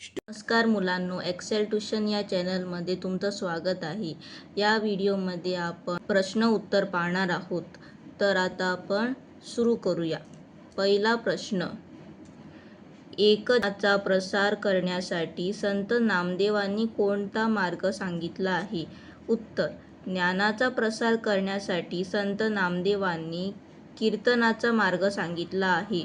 नमस्कार मुलांनो Excel tuition या चॅनलमध्ये तुमचं स्वागत आहे. या व्हिडिओमध्ये आपण प्रश्न उत्तर पाहणार आहोत. तर आता आपण सुरू करूया. पहिला प्रश्न एकचा प्रसार करण्यासाठी संत नामदेवांनी कोणता मार्ग सांगितला आहे? उत्तर ज्ञानाचा प्रसार करण्यासाठी संत नामदेवांनी कीर्तनाचा मार्ग सांगितला आहे.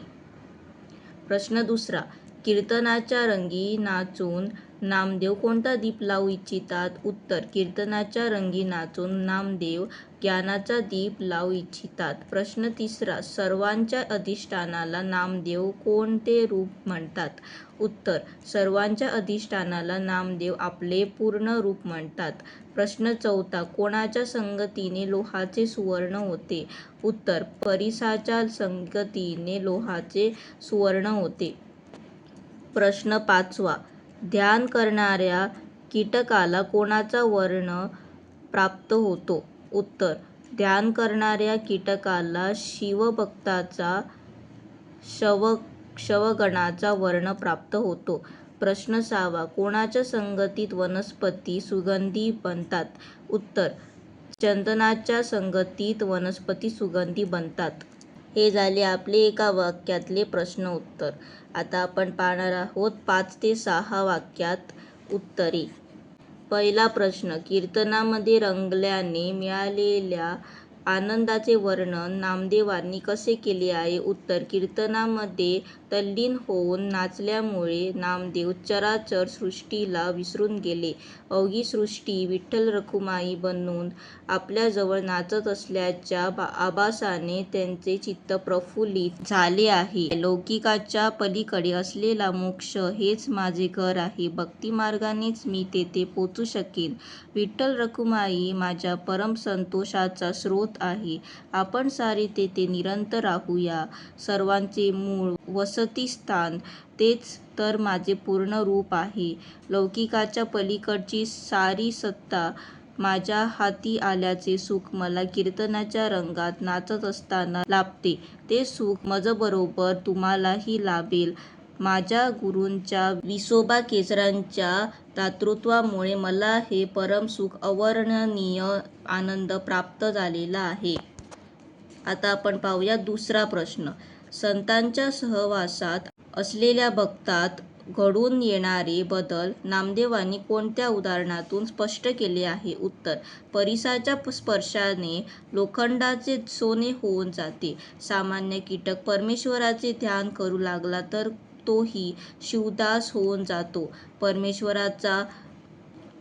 प्रश्न दुसरा कीर्तनाच्या रंगी नाचून नामदेव कोणता दीप लावू इच्छितात? उत्तर कीर्तनाच्या रंगी नाचून नामदेव ज्ञानाचा दीप लावू इच्छितात. प्रश्न तिसरा सर्वांच्या अधिष्ठानाला नामदेव कोणते रूप म्हणतात? उत्तर सर्वांच्या अधिष्ठानाला नामदेव आपले पूर्ण रूप म्हणतात. प्रश्न चौथा कोणाच्या संगतीने लोहाचे सुवर्ण होते? उत्तर परिसाच्या संगतीने लोहाचे सुवर्ण होते. प्रश्न पाचवा. ध्यान करणाऱ्या कीटकाला कोणाचा वर्ण प्राप्त होतो? उत्तर ध्यान करणाऱ्या कीटकाला शिवभक्ताचा शव शवगणाचा वर्ण प्राप्त होतो. प्रश्न सहावा कोणाच्या संगतीत वनस्पती सुगंधी बनतात? उत्तर चंदनाच्या संगतीत वनस्पती सुगंधी बनतात. हे झाले आपले एका वाक्यातले प्रश्न उत्तर. आता आपण पाहणार आहोत पाच ते सहा वाक्यात उत्तरे. पहिला प्रश्न कीर्तनामध्ये रंगल्याने मिळालेल्या आनंदाचे वर्णन नामदेवांनी कसे केले आहे? उत्तर कीर्तनामध्ये तल्लीन होऊन नाचल्यामुळे नामदेव चराचर सृष्टीला विसरून गेले. अवघी सृष्टी विठ्ठल रखुमाई बनून आपल्याजवळ नाचत असल्याच्या आभासाने त्यांचे चित्त प्रफुल्लित झाले आहे. लौकिकाच्या पलीकडे असलेला मोक्ष हेच माझे घर आहे. भक्तिमार्गानेच मी तेथे पोचू शकेन. विठ्ठल रखुमाई माझ्या परमसंतोषाचा स्रोत आहे. आपण सारे तेथे निरंतर राहूया. सर्वांचे मूळ वसतिस्थान तेच तर माझे पूर्ण रूप आहे. लौकिकाच्या पलीकडची सारी सत्ता माझ्या हाती आल्याचे सुख मला कीर्तनाच्या रंगात नाचत असताना लाभते. ते सुख मजबरोबर तुम्हालाही लाभेल. माझ्या गुरूंच्या विसोबा केसरांच्या दातृत्वामुळे मला हे परमसुख अवर्णनीय आनंद प्राप्त झालेला आहे. आता आपण पाहूया दुसरा प्रश्न. संतांच्या सहवासात असलेल्या भक्तात घडून येणारे बदल नामदेवांनी कोणत्या उदाहरणातून स्पष्ट केले आहे? उत्तर परिसाच्या स्पर्शाने लोखंडाचे सोने होऊन जाते. सामान्य कीटक परमेश्वराचे ध्यान करू लागला तर तोही शिवदास होऊन जातो. परमेश्वराचा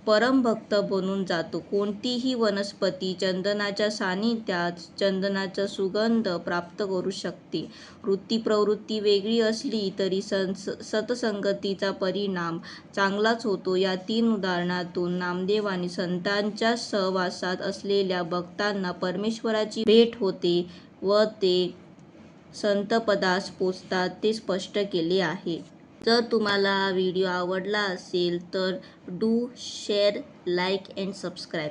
परमभक्त बनून जातो. कोणतीही वनस्पती चंदनाच्या सानिध्यात चंदनाचा सुगंध प्राप्त करू शकते. वृत्ती प्रवृत्ती वेगळी असली तरी सत्संगतीचा परिणाम चांगलाच होतो. या तीन उदाहरणातून नामदेवांनी संतांच्या सहवासात असलेल्या भक्तांना परमेश्वराची भेट होते व ते संतपदास पोचतात ते स्पष्ट केले आहे. जर तुम्हाला व्हिडिओ आवडला असेल तर do share like and subscribe.